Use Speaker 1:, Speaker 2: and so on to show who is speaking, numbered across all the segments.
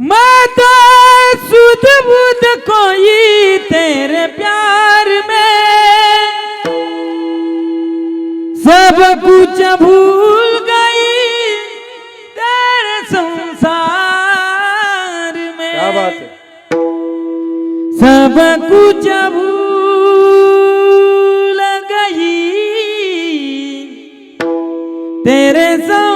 Speaker 1: माता सुध बुध कोई तेरे प्यार में। सब कुछ भूल गई तेरे संसार में।
Speaker 2: क्या बात है?
Speaker 1: सब कुछ भूल गई तेरे संसार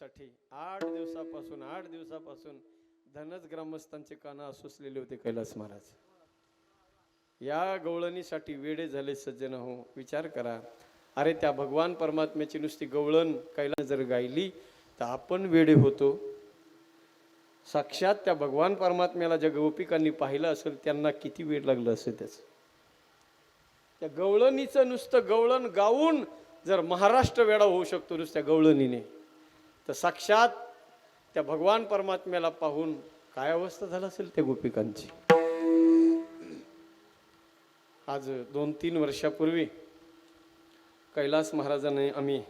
Speaker 2: गवळण आठ दिवसापासून आठ दिवसापासून धनच ग्रामस्थांचे कानं असुसलेले होते कैलास महाराज. या गवळणीसाठी वेडे झाले सज्जन हो विचार करा. अरे त्या भगवान परमात्म्याची नुसती गवळण कैलास जर गायली तर आपण वेडे होतो. साक्षात त्या भगवान परमात्म्याला ज्या गोपिकांनी पाहिलं असेल त्यांना किती वेळ लागलं असेल त्याचं. त्या गवळणीचं नुसतं गवळण गाऊन जर महाराष्ट्र वेडा होऊ शकतो नुसत्या गवळणीने. तर साक्षात त्या भगवान परमात्म्याला पाहून काय अवस्था झाली असेल त्या गोपिकांची? आज दोन तीन वर्षापूर्वी कैलास महाराजांनी आम्ही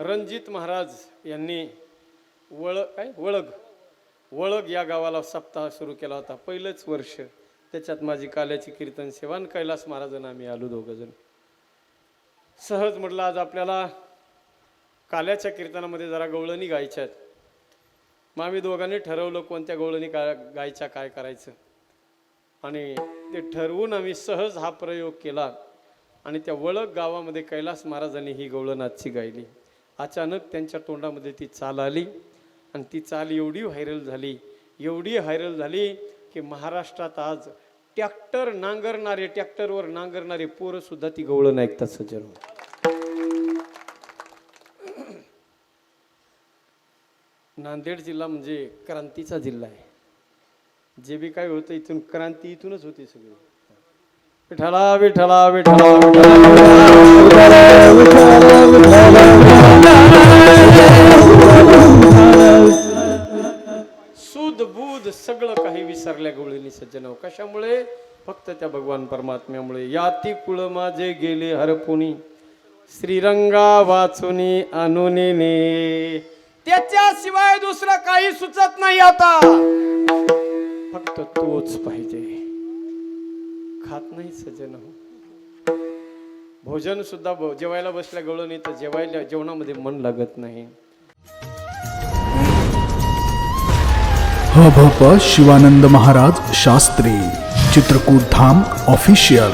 Speaker 2: रणजित महाराज यांनी वळ काय? वळग. वळग या गावाला सप्ताह सुरू केला होता. पहिलंच वर्ष त्याच्यात माझी काल्याची कीर्तन सेवा आणि कैलास महाराजांना आम्ही आलो दोघं जण. सहज म्हटलं आज आपल्याला काल्याच्या कीर्तनामध्ये जरा गवळणी गायच्या आहेत. मग आम्ही दोघांनी ठरवलं कोणत्या गवळणी का गायच्या काय करायचं. आणि ते ठरवून आम्ही सहज हा प्रयोग केला. आणि त्या वळक गावामध्ये कैलास महाराजांनी ही गवळणाची गायली. अचानक त्यांच्या तोंडामध्ये ती चाल आली. आणि ती चाल एवढी व्हायरल झाली एवढी व्हायरल झाली की महाराष्ट्रात आज ट्रॅक्टर नांगरणारे ट्रॅक्टरवर नांगरणारे पोरंसुद्धा ती गवळण ऐकतात सज्जन नांदेड जिल्हा म्हणजे क्रांतीचा जिल्हा आहे. जे बी काय होतं इथून क्रांती इथूनच होती सगळी. विठाला विठाला विठाला सुद बूद सगळं काही विसरल्या गोळीनी सज्जन कशामुळे? फक्त त्या भगवान परमात्म्यामुळे. याती कुळ माझे गेले हरपुणी श्रीरंगा वाचुनी अनुने त्याच्याशिवाय दुसरं काही सुचत नाही आता. फक्त तोच पाहिजे. खात नाही सजन हो. भोजन सुद्धा ब- जेवायला बसल्या गवळण तर जेवायला जेवणामध्ये मन लागत नाही.
Speaker 3: ह भ प शिवानंद महाराज शास्त्री चित्रकूट धाम ऑफिशियल